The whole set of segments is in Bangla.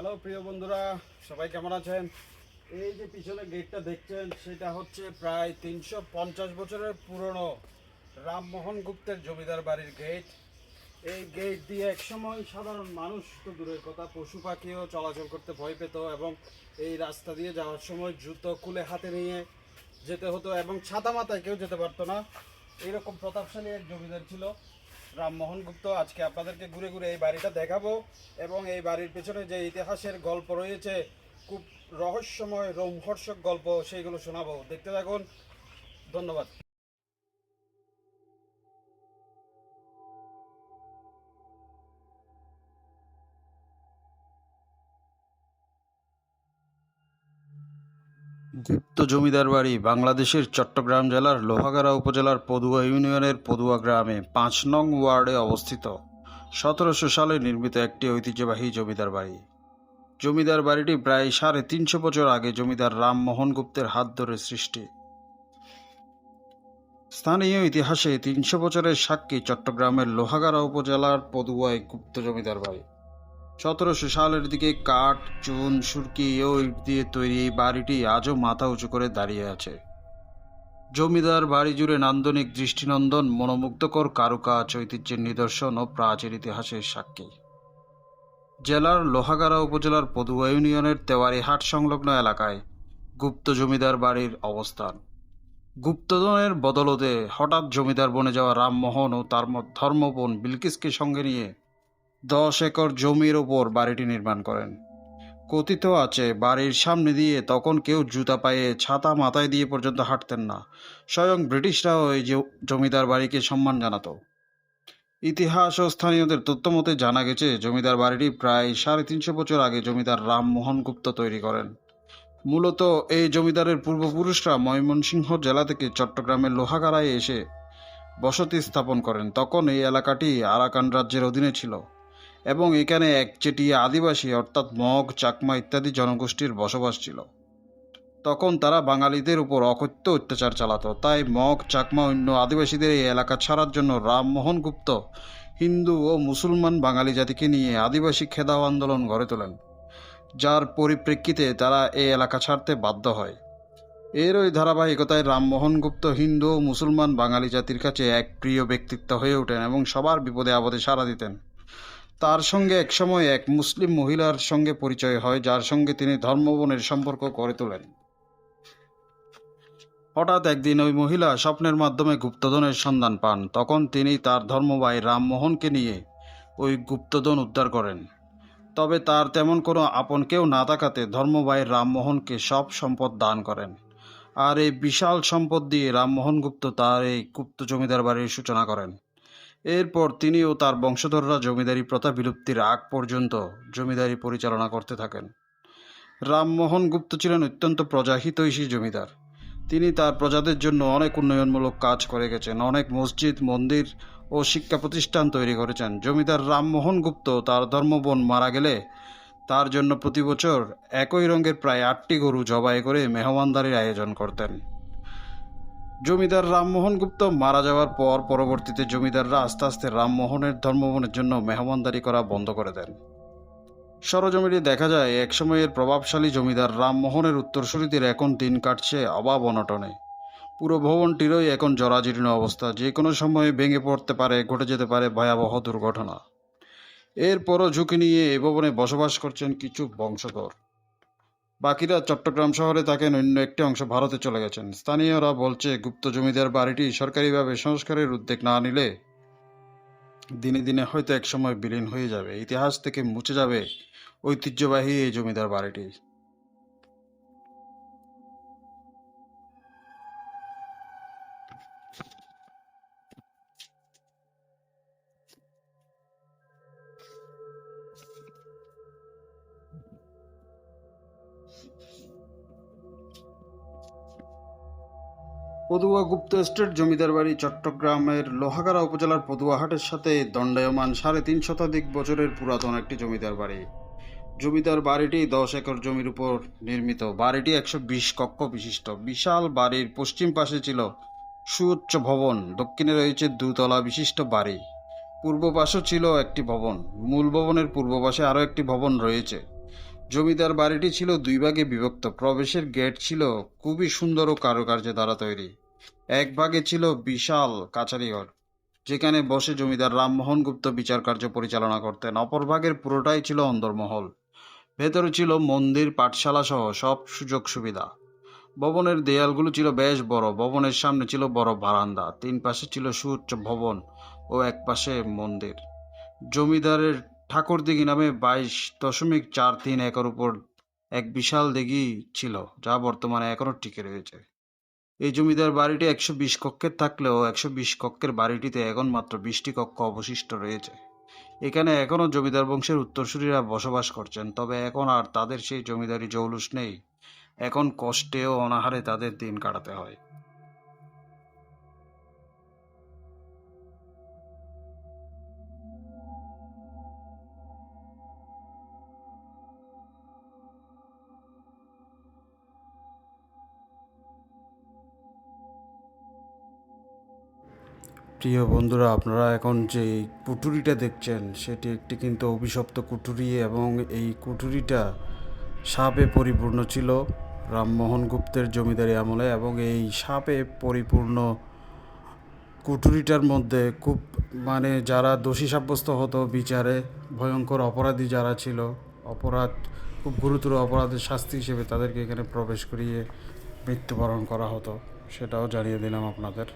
হ্যালো প্রিয় বন্ধুরা, সবাই কেমন আছেন? এই যে পিছনে গেটটা দেখছেন, সেটা হচ্ছে প্রায় তিনশো পঞ্চাশ বছরের পুরনো রামমোহন গুপ্তের জমিদার বাড়ির গেট এই গেট দিয়ে একসময় সাধারণ মানুষ তো দূরের কথা, পশু পাখিও চলাচল করতে ভয় পেত এবং এই রাস্তা দিয়ে যাওয়ার সময় জুতো কুলে হাতে নিয়ে যেতে হতো এবং ছাতা মাথায় কেউ যেতে পারতো না। এইরকম প্রতাপশালী এক জমিদার ছিল। রামমোহন গুপ্ত, আজকে আপনাদেরকে ঘুরে ঘুরে এই বাড়িটা দেখাবো এবং এই বাড়ির পেছনে যে ইতিহাসের গল্প রয়েছে, খুব রহস্যময় রোমহর্ষক গল্প, সেইগুলো শোনাবো। দেখতে থাকুন। ধন্যবাদ। গুপ্ত জমিদার বাড়ি বাংলাদেশের চট্টগ্রাম জেলার লোহাগাড়া উপজেলার পদুয়া ইউনিয়নের পদুয়া গ্রামে পাঁচ নং ওয়ার্ডে অবস্থিত। সতেরোশো সালে নির্মিত একটি ঐতিহ্যবাহী জমিদার বাড়ি। জমিদার বাড়িটি প্রায় সাড়ে তিনশো বছর আগে জমিদার রামমোহন গুপ্তের হাত ধরে সৃষ্টি। স্থানীয় ইতিহাসে তিনশো বছরের সাক্ষী চট্টগ্রামের লোহাগাড়া উপজেলার পদুয়ায় গুপ্ত জমিদার বাড়ি। সতেরোশো সালের দিকে কাঠ, চুন, সুরকি ও ইট দিয়ে তৈরি এই বাড়িটি আজও মাথা উঁচু করে দাঁড়িয়ে আছে। জমিদার বাড়ি জুড়ে নান্দনিক দৃষ্টিনন্দন, মনোমুগ্ধকর কারুকাজ, ঐতিহ্যের নিদর্শন ও প্রাচীর ইতিহাসের সাক্ষী। জেলার লোহাগাড়া উপজেলার পদুয়া ইউনিয়নের তেওয়ারিহাট সংলগ্ন এলাকায় গুপ্ত জমিদার বাড়ির অবস্থান। গুপ্তধনের বদলতে হঠাৎ জমিদার বনে যাওয়া রামমোহন ও তার ধর্মবোন বিলকিসকে সঙ্গে নিয়ে দশ একর জমির ওপর বাড়িটি নির্মাণ করেন। কথিত আছে, বাড়ির সামনে দিয়ে তখন কেউ জুতা পায়ে ছাতা মাথায় দিয়ে পর্যন্ত হাঁটতেন না। স্বয়ং ব্রিটিশরাও এই জমিদার বাড়িকে সম্মান জানাতো। ইতিহাস ও স্থানীয়দের তথ্য মতে জানা গেছে, জমিদার বাড়িটি প্রায় সাড়ে তিনশো বছর আগে জমিদার রামমোহন গুপ্ত তৈরি করেন। মূলত এই জমিদারের পূর্বপুরুষরা ময়মনসিংহ জেলা থেকে চট্টগ্রামের লোহাগাড়ায় এসে বসতি স্থাপন করেন। তখন এই এলাকাটি আরাকান রাজ্যের অধীনে ছিল। এবং এখানে একচেটিয়া আদিবাসী, অর্থাৎ মগ, চাকমা ইত্যাদি জনগোষ্ঠীর বসবাস ছিল। তখন তারা বাঙালিদের উপর অকথ্য অত্যাচার চালাতো। তাই মগ, চাকমা অন্য আদিবাসীদের এই এলাকা ছাড়ার জন্য রামমোহন গুপ্ত, হিন্দু ও মুসলমান বাঙালি জাতিকে নিয়ে আদিবাসী খেদাও আন্দোলন গড়ে তোলেন, যার পরিপ্রেক্ষিতে তারা এই এলাকা ছাড়তে বাধ্য হয়। এর ওই ধারাবাহিকতায় রামমোহন গুপ্ত হিন্দু ও মুসলমান বাঙালি জাতির কাছে এক প্রিয় ব্যক্তিত্ব হয়ে ওঠেন এবং সবার বিপদে আপদে সাড়া দিতেন। তার সঙ্গে একসময় এক মুসলিম মহিলার সঙ্গে পরিচয় হয়, যার সঙ্গে তিনি ধর্মবনের সম্পর্ক গড়ে তোলেন। হঠাৎ একদিন ওই মহিলা স্বপ্নের মাধ্যমে গুপ্তধনের সন্ধান পান। তখন তিনি তার ধর্মভাই রামমোহনকে নিয়ে ওই গুপ্তধন উদ্ধার করেন। তবে তার তেমন কোনো আপন কেউ না থাকাতে ধর্মভাই রামমোহনকে সব সম্পদ দান করেন। আর এই বিশাল সম্পদ দিয়ে রামমোহন গুপ্ত তার এই গুপ্ত জমিদার বাড়ির সূচনা করেন। এরপর তিনি ও তার বংশধররা জমিদারি প্রথা বিলুপ্তির আগ পর্যন্ত জমিদারি পরিচালনা করতে থাকেন। রামমোহন গুপ্ত ছিলেন অত্যন্ত প্রজাহিতৈষী জমিদার। তিনি তার প্রজাদের জন্য অনেক উন্নয়নমূলক কাজ করে গেছেন, অনেক মসজিদ, মন্দির ও শিক্ষা প্রতিষ্ঠান তৈরি করেছেন। জমিদার রামমোহন গুপ্ত তার ধর্মবোন মারা গেলে তার জন্য প্রতি বছর একই রঙের প্রায় আটটি গরু জবাই করে মেহমানদারির আয়োজন করতেন। জমিদার রামমোহন গুপ্ত মারা যাওয়ার পর পরবর্তীতে জমিদাররা আস্তে আস্তে রামমোহনের ধর্মবনের জন্য মেহমানদারি করা বন্ধ করে দেন। সরজমিনে দেখা যায় একসময়ের প্রভাবশালী জমিদার রামমোহনের উত্তরসূরিদের এখন দিন কাটছে অভাব অনটনে। পুরো ভবনটিরই এখন জরাজীর্ণ অবস্থা যে কোনো সময়ে ভেঙে পড়তে পারে, ঘটে যেতে পারে ভয়াবহ দুর্ঘটনা। এরপরও ঝুঁকি নিয়ে এ ভবনে বসবাস করছেন কিছু বংশধর। বাকিরা চট্টগ্রাম শহরে থাকেন অন্য একটি অংশ ভারতে চলে গেছেন। স্থানীয়রা বলছে, গুপ্ত জমিদার বাড়িটি সরকারিভাবে সংস্কারের উদ্যোগ না নিলে দিনে দিনে হয়তো একসময় বিলীন হয়ে যাবে। ইতিহাস থেকে মুছে যাবে ঐতিহ্যবাহী এই জমিদার বাড়িটি। পদুয়া গুপ্ত এস্টেট জমিদার বাড়ি চট্টগ্রামের লোহাগাড়া উপজেলার পদুয়াহাটের সাথে দণ্ডায়মান সাড়ে তিন শতাধিক বছরের পুরাতন একটি জমিদার বাড়ি। জমিদার বাড়িটি দশ একর জমির উপর নির্মিত। বাড়িটি একশো বিশ কক্ষ বিশিষ্ট। বিশাল বাড়ির পশ্চিম পাশে ছিল সুউচ্চ ভবন। দক্ষিণে রয়েছে দুতলা বিশিষ্ট বাড়ি। পূর্ব পাশেও ছিল একটি ভবন। মূল ভবনের পূর্ব পাশে আরও একটি ভবন রয়েছে। জমিদার বাড়িটি ছিল দুই ভাগে বিভক্ত। প্রবেশের গেট ছিল খুবই সুন্দর ও কারুকার্য দ্বারা তৈরি। এক ভাগে ছিল বিশাল কাছারিঘর যেখানে বসে জমিদার রামমোহন গুপ্ত বিচার কার্য পরিচালনা করতেন। অপর ভাগের পুরোটাই ছিল অন্দরমহল। ভেতরে ছিল মন্দির, পাঠশালা সহ সব সুযোগ সুবিধা। ভবনের দেয়ালগুলো ছিল বেশ বড়। ভবনের সামনে ছিল বড় বারান্দা। তিন পাশে ছিল সুউচ্চ ভবন ও এক পাশে মন্দির। জমিদারের ঠাকুরদিঘি নামে বাইশ দশমিক চার তিন একর উপর এক বিশাল দিঘি ছিল, যা বর্তমানে এখনও টিকে রয়েছে। এই জমিদার বাড়িটি একশো বিশ কক্ষের থাকলেও একশো বিশ কক্ষের বাড়িটিতে এখন মাত্র বিশটি কক্ষ অবশিষ্ট রয়েছে। এখানে এখনও জমিদার বংশের উত্তরসূরিরা বসবাস করছেন, তবে এখন আর তাদের সেই জমিদারি জৌলুস নেই। এখন কষ্টে ও অনাহারে তাদের দিন কাটাতে হয়। প্রিয় বন্ধুরা, আপনারা এখন যে কুঠুরিটা দেখছেন, সেটি একটি কিন্তু অভিশপ্ত কুঠুরি এবং এই কুঠুরিটা সাপে পরিপূর্ণ ছিল। রামমোহন গুপ্তের জমিদারি আমলে এবং এই সাপে পরিপূর্ণ কুঠুরিটার মধ্যে খুব মানে যারা দোষী সাব্যস্ত হতো বিচারে, ভয়ঙ্কর অপরাধী যারা ছিল, অপরাধ, খুব গুরুতর অপরাধের শাস্তি হিসেবে তাদেরকে এখানে প্রবেশ করিয়ে মৃত্যুবরণ করা হতো। সেটাও জানিয়ে দিলাম আপনাদের।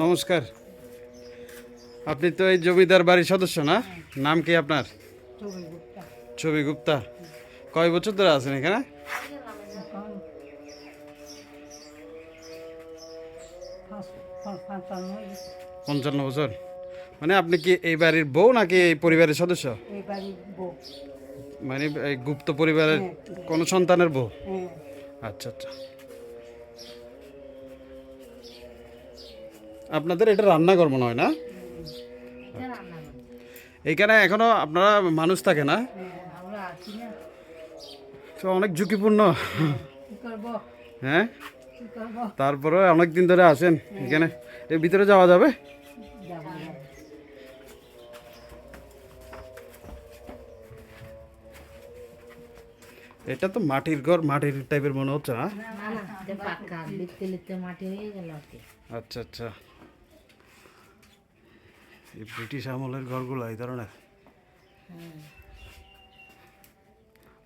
নমস্কার। আপনি তো এই জমিদার বাড়ির সদস্য না? নাম কি আপনার? ছবি গুপ্তা। কয় বছর ধরে আছেন এখানে? পঞ্চান্ন বছর। মানে আপনি কি এই বাড়ির বউ নাকি এই পরিবারের সদস্য? মানে এই গুপ্ত পরিবারের হ্যাঁ। কোনো সন্তানের বউ? হ্যাঁ। আচ্ছা আচ্ছা। আপনাদের এটা রান্নাঘর মনে হয় না? এখানে এখনও আপনারা মানুষ থাকে না? তো অনেক ঝুঁকিপূর্ণ। হ্যাঁ? তারপরে অনেক দিন ধরে আসেন এখানে। এর ভিতরে যাওয়া যাবে? এটা তো মাটির ঘর মাটির টাইপের মনে হচ্ছে না? হয়ে আচ্ছা আচ্ছা। এই ব্রিটিশ আমলের ঘরগুলো এই ধরনের।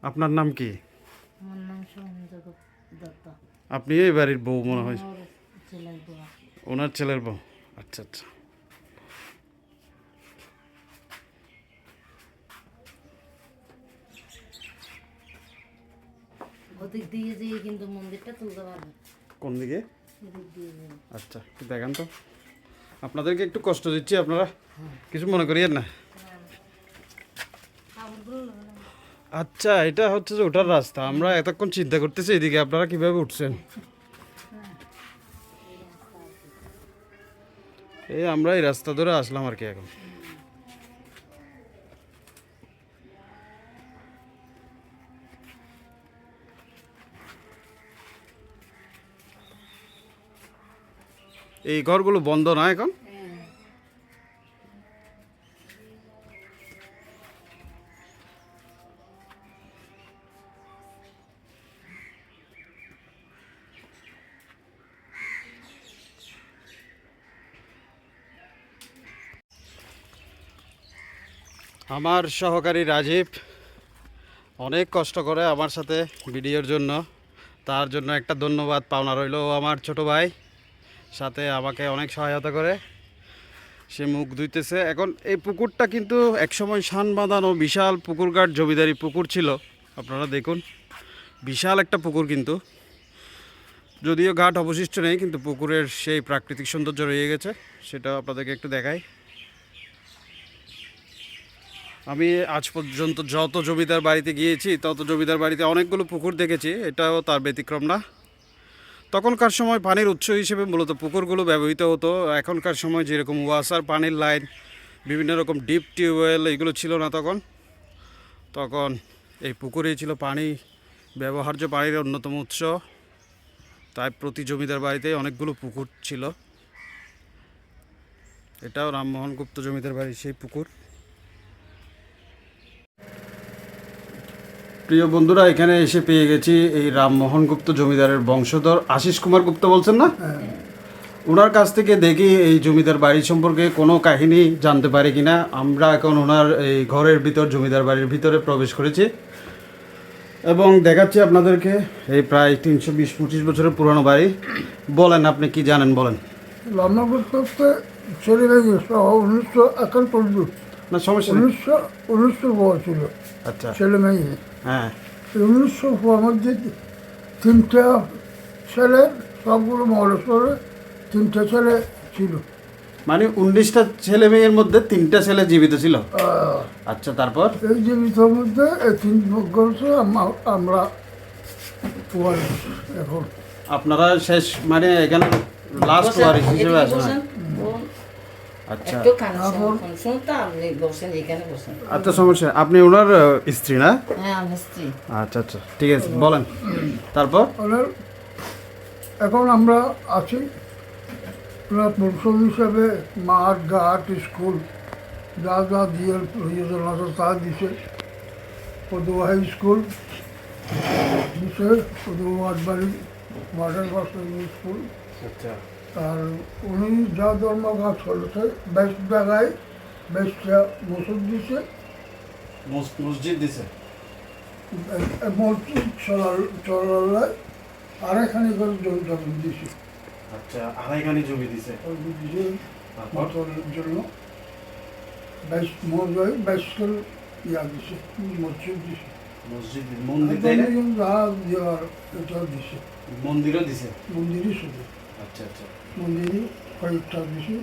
আপনার নাম কি? আপনি এই বাড়ির বউ মনে হয়? ওনার ছেলের বউ? আচ্ছা আচ্ছা। ওদিক দিয়ে যেয়ে কিন্তু মন্দিরটা তুলতে পারবে। কোন দিকে। আচ্ছা দেখান তো। আপনাদেরকে একটু কষ্ট দিচ্ছি, আপনারা কিছু মনে করিয়েন না। আচ্ছা এটা হচ্ছে যে ওঠার রাস্তা। আমরা এতক্ষণ চিন্তা করতেছি, এদিকে আপনারা কীভাবে উঠছেন? এই আমরা এই রাস্তা ধরে আসলাম আর কি এখন। এই ঘরগুলো বন্ধ না এখন? আমার সহকারী রাজীব অনেক কষ্ট করে আমার সাথে ভিডিওর জন্য, তার জন্য একটা ধন্যবাদ পাওনা রইল। আমার ছোট ভাই। সাথে আমাকে অনেক সহায়তা করে। সে মুখ ধুইতেছে। এখন এই পুকুরটা কিন্তু একসময় শান বাঁধানো বিশাল পুকুর পুকুরঘাট জমিদারি পুকুর ছিল। আপনারা দেখুন, বিশাল একটা পুকুর কিন্তু। যদিও ঘাট অবশিষ্ট নেই, কিন্তু পুকুরের সেই প্রাকৃতিক সৌন্দর্য রয়ে গেছে, সেটা আপনাদেরকে একটু দেখাই। আমি আজ পর্যন্ত যত জমিদার বাড়িতে গিয়েছি, তত জমিদার বাড়িতে অনেকগুলো পুকুর দেখেছি, এটাও তার ব্যতিক্রম না। তখনকার সময় পানির উৎস হিসেবে মূলত পুকুরগুলো ব্যবহৃত হতো। এখনকার সময় যেরকম ওয়াসার পানির লাইন, বিভিন্ন রকম ডিপ টিউবওয়েল এগুলো ছিল না তখন। তখন এই পুকুরেই ছিল পানি, ব্যবহার্য পানির অন্যতম উৎস। তাই প্রতি জমিদার বাড়িতে অনেকগুলো পুকুর ছিল। এটাও রামমোহন গুপ্ত জমিদার বাড়ির সেই পুকুর। প্রিয় বন্ধুরা এখানে এসে পেয়ে গেছি এই রামমোহন গুপ্ত জমিদারের বংশধর আশিস কুমার গুপ্ত বলছেন না? ওনার কাছ থেকে দেখি এই জমিদার বাড়ি সম্পর্কে কোনো কাহিনী জানতে পারি কি না আমরা এখন ওনার এই ঘরের ভিতর জমিদার বাড়ির ভিতরে প্রবেশ করেছি এবং দেখাচ্ছি আপনাদেরকে এই প্রায় তিনশো বিশ পঁচিশ বছরের পুরনো বাড়ি। বলেন আপনি কি জানেন? বলেন। উনিশশো একানব্বই। না সমস্যা উনিশশো উনিশশো ছিল আচ্ছা। ছেলে মেয়ে। হ্যাঁ। উনিশশো মধ্যে তিনটা ছেলে সবগুলো মহারাষ্ট্রে তিনটা ছেলে ছিল। মানে উনিশটা ছেলে মেয়ের মধ্যে তিনটা ছেলে জীবিত ছিল? আচ্ছা তারপর? এই জীবিতর মধ্যে এই তিন আমরা এখন। আপনারা শেষ মানে এখানে লাস্ট ওয়ারিস হিসেবে। বলুন। আচ্ছা। আচ্ছা সমস্যা আপনি ওনার স্ত্রী না? হ্যাঁ আচ্ছা ঠিক আছে বলেন। তারপর? এখন আমরা আছি পরিষদ হিসাবে মাঠ ঘাট স্কুল যা যা দিয়ে প্রয়োজন আছে তা দিছে। পদুয়া হাই স্কুল দিছে মাঠের পাশে স্কুল। আচ্ছা। আর উনি যা ধর্ম কাজ করেছে বেশ জায়গায় বেশটা মসুদ দিছে। মসজিদ দিছে? মসজিদ চলার চলার আরেকখানি করে জমি জমি দিছে। আচ্ছা আড়াইখানি জমি দিছে? দিছে তারপর? জন্য। বাইশ মজয় করে ইয়া দিছে মসজিদ দিছে। মসজিদ মন্দির যা দেওয়ার এটা দিছে। মন্দিরও দিছে? মন্দিরই শুধু। আচ্ছা আচ্ছা। মন্দিরই কয়েকটা দিছে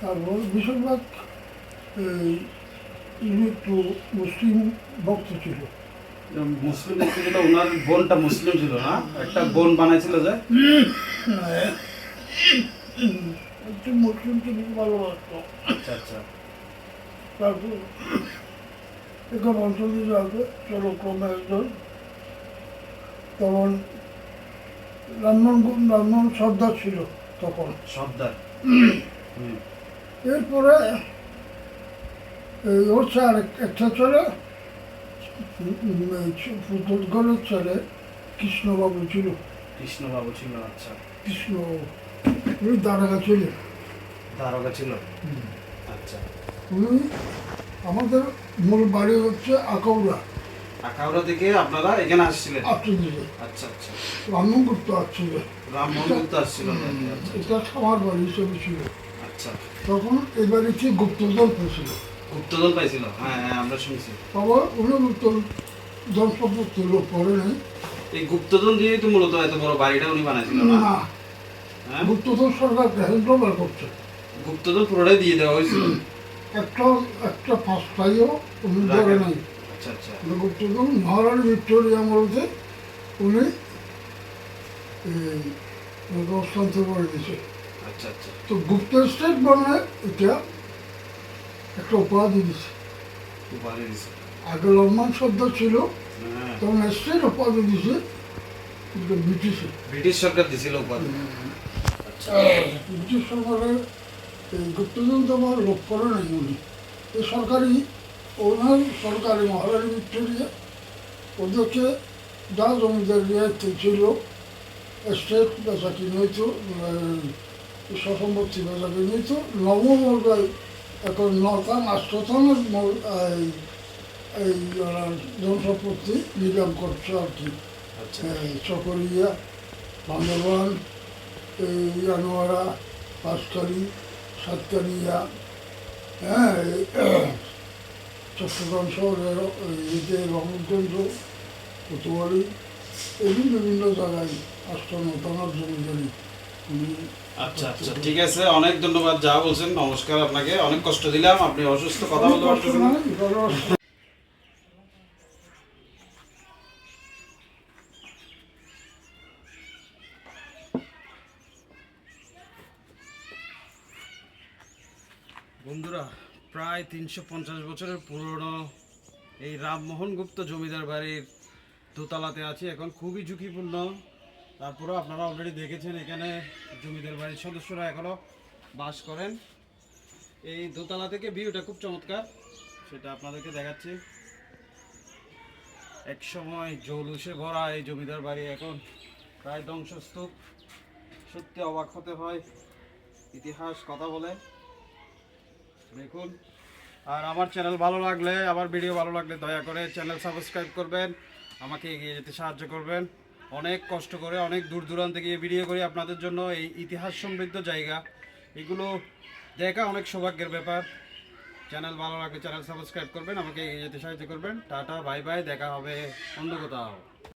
তারপর বেশিরভাগ এই একটু মুসলিম ভক্ত ছিল। মুসলিম ছিল ওনার বোনটা মুসলিম ছিল না? একটা বোন বানাইছিল যে? একটু মুসলিম ছিল ভালোবাসতো আচ্ছা আচ্ছা। তারপর একে বংশধর আগে চলো ক্রমে একজন তখন রামমোহন গু- রামমোহন সর্দার ছিল তখন। সর্দার। এরপরে এই ওর স্যার একটা ছেলে ফুটবলের ছেলে কৃষ্ণবাবু ছিল। কৃষ্ণবাবু ছিল আচ্ছা। কৃষ্ণবাবু। উনি দাঁড়াগা ছিলেন দারোগা ছিল? আচ্ছা। উনি আমাদের মূল বাড়ি হচ্ছে আকাউড়া। আখাউড়া থেকে আপনারা এখানে আসছিলেন? আচ্ছা আচ্ছা। রামমোহন গুপ্ত আসছিল রামমোহন গুপ্ত আসছিল আচ্ছা। এটা খামার বাড়ি হিসেবে ছিল। আচ্ছা। তখন এই বাড়িতে গুপ্তদল হয়েছিল? গুপ্তদল পাইছিল হ্যাঁ হ্যাঁ আমরা শুনছি। আবার উনি গুপ্তদল সম্পর্কে লোক করে নাই। এই গুপ্তদল দিয়েই তো মূলত এত বড় বাড়িটা উনি বানাইছিল না? হ্যাঁ? গুপ্তদল সরকার হ্যান্ডওভার করছে। গুপ্তদল পুরোটাই দিয়ে দেওয়া হয়েছিল। একটা একটা ফার্স্ট পাইও উনি ধরে নাই। আচ্ছা আচ্ছা। উনি মহারানী ভিক্টোরিয়া উনি হস্তান্তর করে দিয়েছে। আচ্ছা আচ্ছা। তো গুপ্ত স্টেট এটা একটা উপাধি দিছে দিছে আগে লম্মান শব্দ ছিল হ্যাঁ। তখন স্টেট উপাধি দিছে ব্রিটিশে ব্রিটিশ সরকার দিছিল উপাধি। ব্রিটিশ সরকারের এই গুপ্তধন তোমার লোক করে নাই উনি। সরকারি ওনার সরকারি মহারানী ভিক্টোরিয়া ওদেরকে যা জমিদার রিয়ায়িত ছিল স্টেট বেচা কিনে হইতো সসম্পত্তি বেচা কিনে হইতো নবমর্গায় এখন নতান আষ্টতানের এই এই জনসম্পত্তি নিলাম করছে আর কি। আচ্ছা। এই চকরিয়া বান্দরবান এই আনোয়ারা পাঁচকারি সাতকারিয়া হ্যাঁ চট্টগ্রাম শহরের ইয়েতে রহমতগঞ্জ কোতোয়ালি এরকম বিভিন্ন জায়গায় আস্থান তানার জমিদারি উনি আচ্ছা আচ্ছা ঠিক আছে অনেক ধন্যবাদ যা বলছেন নমস্কার আপনাকে অনেক কষ্ট দিলাম আপনি অসুস্থ কথা বলতে পারতেছেন না। পারতেছেন বন্ধুরা প্রায় তিনশো পঞ্চাশ বছরের পুরনো এই রামমোহন গুপ্ত জমিদার বাড়ির দোতলাতে আছি। এখন খুবই ঝুঁকিপূর্ণ। তারপরেও আপনারা অলরেডি দেখেছেন এখানে জমিদার বাড়ির সদস্যরা এখনও বাস করেন। এই দোতলা থেকে ভিউটা খুব চমৎকার, সেটা আপনাদেরকে দেখাচ্ছি। এক সময় জৌলুসে ভরা এই জমিদার বাড়ি এখন প্রায় ধ্বংসস্তূপ। সত্যি অবাক হতে হয়, ইতিহাস কথা বলে। দেখুন। আর আমার চ্যানেল ভালো লাগলে, আমার ভিডিও ভালো লাগলে দয়া করে চ্যানেল সাবস্ক্রাইব করবেন। আমাকে এগিয়ে যেতে সাহায্য করবেন। অনেক কষ্ট করে, অনেক দূর দূরান্ত গিয়ে ভিডিও করি আপনাদের জন্য এই ইতিহাস সমৃদ্ধ জায়গা। এগুলো দেখা অনেক সৌভাগ্যের ব্যাপার। চ্যানেল ভালো লাগলে চ্যানেল সাবস্ক্রাইব করবেন, আমাকে এগিয়ে যেতে সাহায্য করবেন। টাটা বাই বাই দেখা হবে অন্য কোথাও।